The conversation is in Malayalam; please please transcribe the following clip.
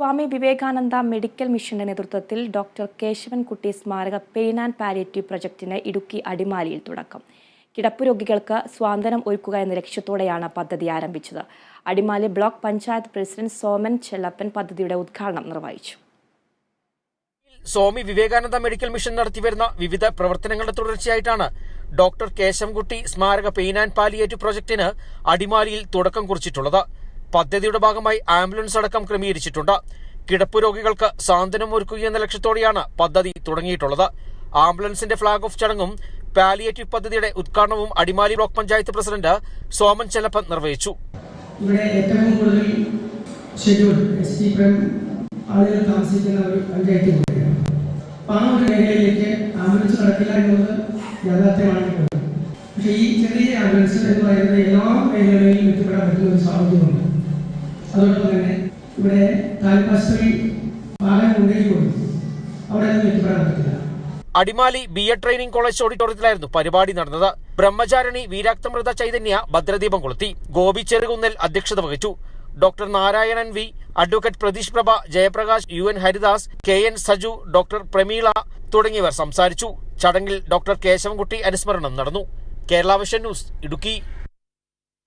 സ്വാമി വിവേകാനന്ദ മെഡിക്കൽ മിഷന്റെ നേതൃത്വത്തിൽ ഡോക്ടർ കേശവൻകുട്ടി സ്മാരക പെയിൻ ആൻഡ് പാലിയേറ്റീവ് പ്രൊജക്ടിന് ഇടുക്കി അടിമാലിയിൽ തുടക്കം. കിടപ്പ് രോഗികൾക്ക് സ്വാതന്ത്ര്യം ഒരുക്കുക എന്ന ലക്ഷ്യത്തോടെയാണ് പദ്ധതി ആരംഭിച്ചത്. അടിമാലി ബ്ലോക്ക് പഞ്ചായത്ത് പ്രസിഡന്റ് സോമൻ ചെല്ലപ്പൻ പദ്ധതിയുടെ ഉദ്ഘാടനം നിർവഹിച്ചു. സ്വാമി വിവേകാനന്ദ മെഡിക്കൽ മിഷൻ നടത്തിവരുന്ന വിവിധ പ്രവർത്തനങ്ങളുടെ തുടർച്ചയായിട്ടാണ് ഡോക്ടർ കേശംകുട്ടി സ്മാരക പെയിൻ ആൻഡ് പാലിയേറ്റീവ് പ്രൊജക്ടിന് അടിമാലിയിൽ തുടക്കം കുറിച്ചിട്ടുള്ളത്. പദ്ധതിയുടെ ഭാഗമായി ആംബുലൻസ് അടക്കം ക്രമീകരിച്ചിട്ടുണ്ട്. കിടപ്പ് രോഗികൾക്ക് സാന്ത്വനം ഒരുക്കുക എന്ന ലക്ഷ്യത്തോടെയാണ് പദ്ധതി തുടങ്ങിയിട്ടുള്ളത്. ആംബുലൻസിന്റെ ഫ്ളാഗ് ഓഫ് ചടങ്ങും പാലിയേറ്റീവ് പദ്ധതിയുടെ ഉദ്ഘാടനവും അടിമാലി ബ്ലോക്ക് പഞ്ചായത്ത് പ്രസിഡന്റ് സോമൻ ചെലപ്പൻ നിർവഹിച്ചു. ഇവിടെ ഏറ്റവും കൂടുതൽ ഷെഡ്യൂൾ എസ് ടി പ്രൈം ആളുകൾ താമസിക്കുന്ന ഒരു പഞ്ചായത്ത് കൂടിയാണ്. ആ ഒരു മേഖലയിലേക്ക് ആംബുലൻസ് നടക്കില്ല എന്നുള്ളത് യാഥാർത്ഥ്യമാണ് പക്ഷേ ഈ ചെറിയ ആംബുലൻസ് എന്ന് പറയുന്നത് എല്ലാ മേഖലകളിലും എത്തിപ്പെടാൻ പറ്റുന്ന ഒരു സാഹചര്യമുണ്ട്. അതോടൊപ്പം തന്നെ ഇവിടെ താൽപ്പാശ്ശേരി പാലം ഉണ്ടെങ്കിൽ അവിടെ ഒന്നും പറ്റില്ല. Adimali B Ed training college ഓഡിറ്റോറിയത്തിലായിരുന്നു പരിപാടി നടന്നത്. ബ്രഹ്മചാരിണി വീരാക്തമൃത ചൈതന്യ ഭദ്രദീപം കൊളുത്തി. ഗോപി ചെറുകുന്നൽ അധ്യക്ഷത വഹിച്ചു. Doctor Narayanan V. Advocate Pratheesh Prabha Jayaprakash U N Haridas K N Saju doctor Pramila തുടങ്ങിയവർ സംസാരിച്ചു. ചടങ്ങിൽ ഡോക്ടർ കേശവൻകുട്ടി അനുസ്മരണം നടന്നു. Kerala Vision News Idukki.